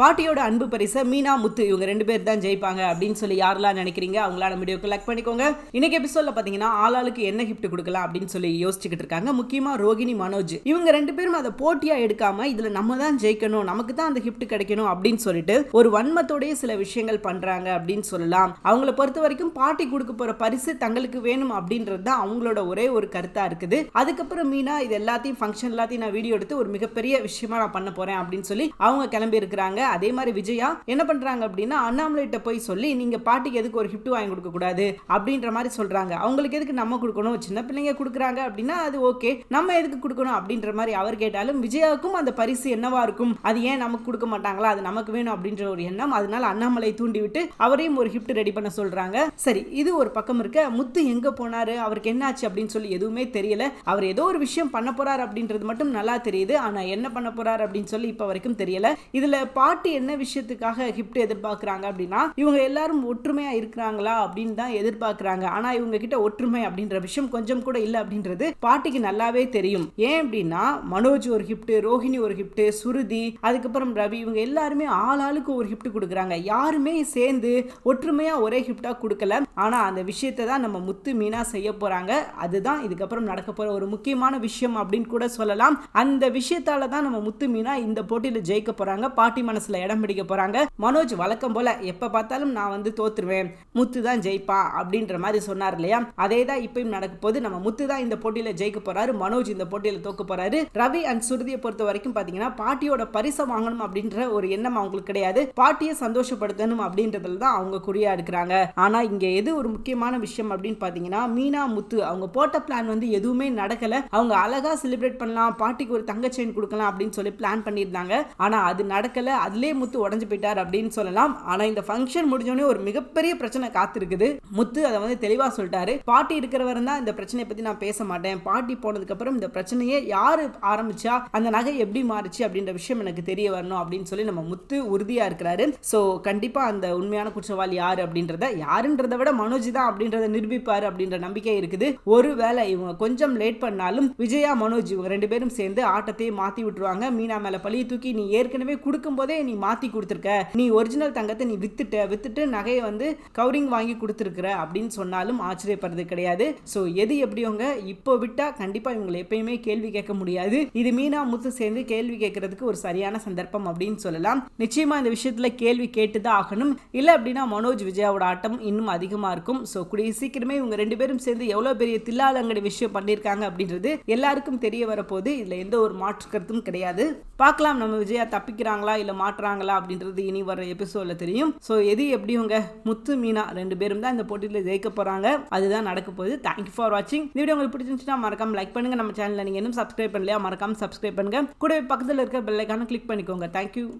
பாட்டியோட அன்பு பரிசை மீனா முத்து இவங்க ரெண்டு பேர் தான் ஜெயிப்பாங்க அப்படின்னு சொல்லி யாரெல்லாம் நினைக்கிறீங்க அவங்களான வீடியோக்கு லைக் பண்ணிக்கோங்க. இன்னைக்கு எபிசோட்ல பாத்தீங்கன்னா ஆளாளுக்கு என்ன கிஃப்ட் கொடுக்கலாம் அப்படின்னு சொல்லி யோசிச்சுக்கிட்டு இருக்காங்க. முக்கியமா ரோகிணி மனோஜ். இவங்க ரெண்டு பேரும் அதை போட்டியா எடுக்காம இதுல நம்ம தான் ஜெயிக்கணும் நமக்கு தான் அந்த கிஃப்ட் கிடைக்கணும் அப்படின்னு சொல்லிட்டு ஒரு வன்மத்தோடய சில விஷயங்கள் பண்றாங்க அப்படின்னு சொல்லலாம். அவங்கள பொறுத்த வரைக்கும் பாட்டி கொடுக்க போற பரிசு தங்களுக்கு வேணும் அப்படின்றது தான் அவங்களோட ஒரே ஒரு கருத்தா இருக்குது. அதுக்கப்புறம் மீனா இது எல்லாத்தையும் ஃபங்க்ஷன் எல்லாத்தையும் நான் வீடியோ எடுத்து ஒரு மிகப்பெரிய விஷயமா நான் பண்ண போறேன் அப்படின்னு சொல்லி அவங்க கிளம்பி இருக்கிறாங்க. அதே மாதிரி விஜயா என்ன பண்றாங்க அப்படின்னா அண்ணாமலைகிட்ட போய் சொல்லி நீங்க பாட்டிக்கு எதுக்கு ஒரு கிஃப்ட் வாங்கி கொடுக்க கூடாது? அப்படின்ற மாதிரி சொல்றாங்க. அவங்களுக்கு எதுக்கு நம்ம கொடுக்கணும்? சின்ன பிள்ளைங்க கொடுக்குறாங்க அப்படின்னா அது ஓகே நம்ம எதுக்கு கொடுக்கணும் அப்படின்ற மாதிரி அவர் கேட்டாலும் விஜயாவுக்கும் அந்த பரிசு என்னவா இருக்கும்? அது ஏன் நமக்கு கொடுக்க மாட்டாங்களா? அது நமக்கு வேணும் அப்படின்ற ஒரு எண்ணம் அதனால அண்ணாமலை தூண்டி விட்டு அவரையும் ஒரு கிஃப்ட் ரெடி பண்ண சொல்றாங்க. சரி இது ஒரு பக்கம் இருக்க முத்து எங்க போனாரு? அவருக்கு என்னாச்சு அப்படின்னு சொல்லி எதுவுமே தெரியல. அவர் ஏதோ ஒரு விஷயம் பண்ண போறாரு அப்படின்றது மட்டும் நல்லா தெரியுது. ஆனா என்ன பண்ண போறாரு அப்படின்னு சொல்லி இப்ப வரைக்கும் தெரியல. இதுல பாட்டி என்ன விஷயத்துக்காக கிஃப்ட் எதிர்பார்க்குறாங்க அப்படின்னா இவங்க எல்லாரும் ஒற்றுமையா இருக்கிறாங்களா அப்படின்னு தான் எதிர்பார்க்குறாங்க. ஆனா இவங்க கிட்ட ஒற்றுமை அப்படின்ற விஷயம் கொஞ்சம் கூட இல்ல அப்படின்றது பாட்டிக்கு நல்லாவே தெரியும். ஏன் அப்படின்னா மனோஜ் ஒரு கிஃப்ட் ரோஹிணி ஒரு கிஃப்ட் சுருதி அதுக்கப்புறம் ரவி இவங்க எல்லாருமே ஆள் ஆளுக்கு ஒரு கிஃப்ட் கொடுக்குறாங்க. யாருமே சேர்ந்து ஒற்றுமையா ஒரே கிஃப்டா கொடுக்கல. ஆனா அந்த விஷயத்தை தான் நம்ம முத்து மீனா செய்ய போறாங்க. அதுதான் இதுக்கப்புறம் நடக்க போற ஒரு முக்கியமான விஷயம் அப்படின்னு கூட சொல்லலாம். அந்த விஷயத்தால தான் நம்ம முத்து மீனா இந்த போட்டியில ஜெயிக்க போறாங்க. பாட்டி மனசு மனசுல இடம் பிடிக்க போறாங்க. மனோஜ் வழக்கம் போல எப்ப பார்த்தாலும் நான் வந்து தோத்துருவேன். முத்து தான் ஜெயிப்பா அப்படின்ற மாதிரி சொன்னார் இல்லையா? அதே தான் இப்பயும் நடக்க போது நம்ம முத்து தான் இந்த போட்டியில ஜெயிக்க போறாரு. மனோஜ் இந்த போட்டியில தோக்க போறாரு. ரவி அண்ட் சுருதியை பொறுத்த வரைக்கும் பாத்தீங்கன்னா பாட்டியோட பரிசை வாங்கணும் அப்படின்ற ஒரு எண்ணம் அவங்களுக்கு கிடையாது. பாட்டியை சந்தோஷப்படுத்தணும் அப்படின்றதுல தான் அவங்க குறியா இருக்கிறாங்க. ஆனா இங்க எது ஒரு முக்கியமான விஷயம் அப்படின்னு பாத்தீங்கன்னா மீனா முத்து அவங்க போட்ட பிளான் வந்து எதுவுமே நடக்கல. அவங்க அழகா செலிப்ரேட் பண்ணலாம். பாட்டிக்கு ஒரு தங்க செயின் கொடுக்கலாம் அப்படின்னு சொல்லி பிளான் பண்ணியிருந்தாங்க. ஆனா அது நடக்கல. அதுலயே முத்து உடஞ்சு போயிட்டார் அப்படின்னு சொல்லலாம். ஆனா இந்த ஃபங்க்ஷன் முடிஞ்சோடனே ஒரு மிகப்பெரிய பிரச்சனை காத்திருக்குது. முத்து அதை வந்து தெளிவா சொல்லிட்டாரு. பாட்டி இருக்கிறவரை தான் இந்த பிரச்சனையை பத்தி நான் பேச மாட்டேன். பாட்டி போனதுக்கு அப்புறம் இந்த பிரச்சனையே யாரு ஆரம்பிச்சா அந்த நகை எப்படி மாறுச்சு அப்படின்ற விஷயம் எனக்கு தெரிய வரணும் அப்படின்னு சொல்லி நம்ம முத்து உறுதியா இருக்கிறாரு. ஸோ கண்டிப்பா அந்த உண்மையான குற்றவாளி யாரு அப்படின்றத யாருன்றதை விட மனோஜ் தான் அப்படின்றத நிரூபிப்பாரு அப்படின்ற நம்பிக்கை இருக்குது. ஒருவேளை இவங்க கொஞ்சம் லேட் பண்ணாலும் விஜயா மனோஜ் இவங்க ரெண்டு பேரும் சேர்ந்து ஆட்டத்தையே மாத்தி விட்டுருவாங்க. மீனா மேல பழியை தூக்கி நீ ஏற்கனவே கொடுக்கும் போதே நீ மாத்தி கொடுத்துருக்க. நீ ஒரிஜினல் தங்கத்தை நீ வித்துட்ட. வித்துட்டு நகையை வந்து கவரிங் வாங்கி கொடுத்துருக்குற அப்படின்னு சொன்னாலும் ஆச்சரியப்படுறது கிடையாது. ஸோ எது எப்படியோங்க? இப்போ விட்டா கண்டிப்பா இவங்களை எப்பயுமே கேள்வி கேட்க முடியாது. இது மீனா முத்து சேர்ந்து கேள்வி கேட்கறதுக்கு ஒரு சரியான சந்தர்ப்பம் அப்படின்னு சொல்லலாம். நிச்சயமா இந்த விஷயத்துல கேள்வி கேட்டுதான் ஆகணும். இல்ல அப்படின்னா மனோஜ் விஜயாவோட ஆட்டம் இன்னும் அதிகமா இருக்கும். ஸோ கூடிய சீக்கிரமே இவங்க ரெண்டு பேரும் சேர்ந்து எவ்வளவு பெரிய தில்லாலங்கடி விஷயம் பண்ணியிருக்காங்க அப்படின்றது எல்லாருக்கும் தெரிய வரப்போது இதுல எந்த ஒரு மாற்று கருத்தும் கிடையாது. பார்க்கலாம் நம்ம விஜயா தப்பிக்கிறாங்களா? இல்ல மாட்டுறாங்களா அப்படின்றது இனி வர எபிசோட்ல தெரியும். ஸோ எது எப்படிங்க முத்து மீனா ரெண்டு பேரும் தான் இந்த போட்டியில் ஜெயிக்க போறாங்க அதுதான் நடக்க போகுது. தேங்க்யூ ஃபார் வாட்சிங் இந்த வீடியோ உங்களுக்கு பிடிச்சிருந்துச்சுன்னா மறக்காம லைக் பண்ணுங்க. நம்ம சேனலில் நீங்க இன்னும் சப்ஸ்கிரைப் பண்ணலையா மறக்காம சப்ஸ்கிரைப் பண்ணுங்க. கூடவே பக்கத்தில் இருக்க பெல்லைக்கான கிளிக் பண்ணிக்கோங்க. தேங்க்யூ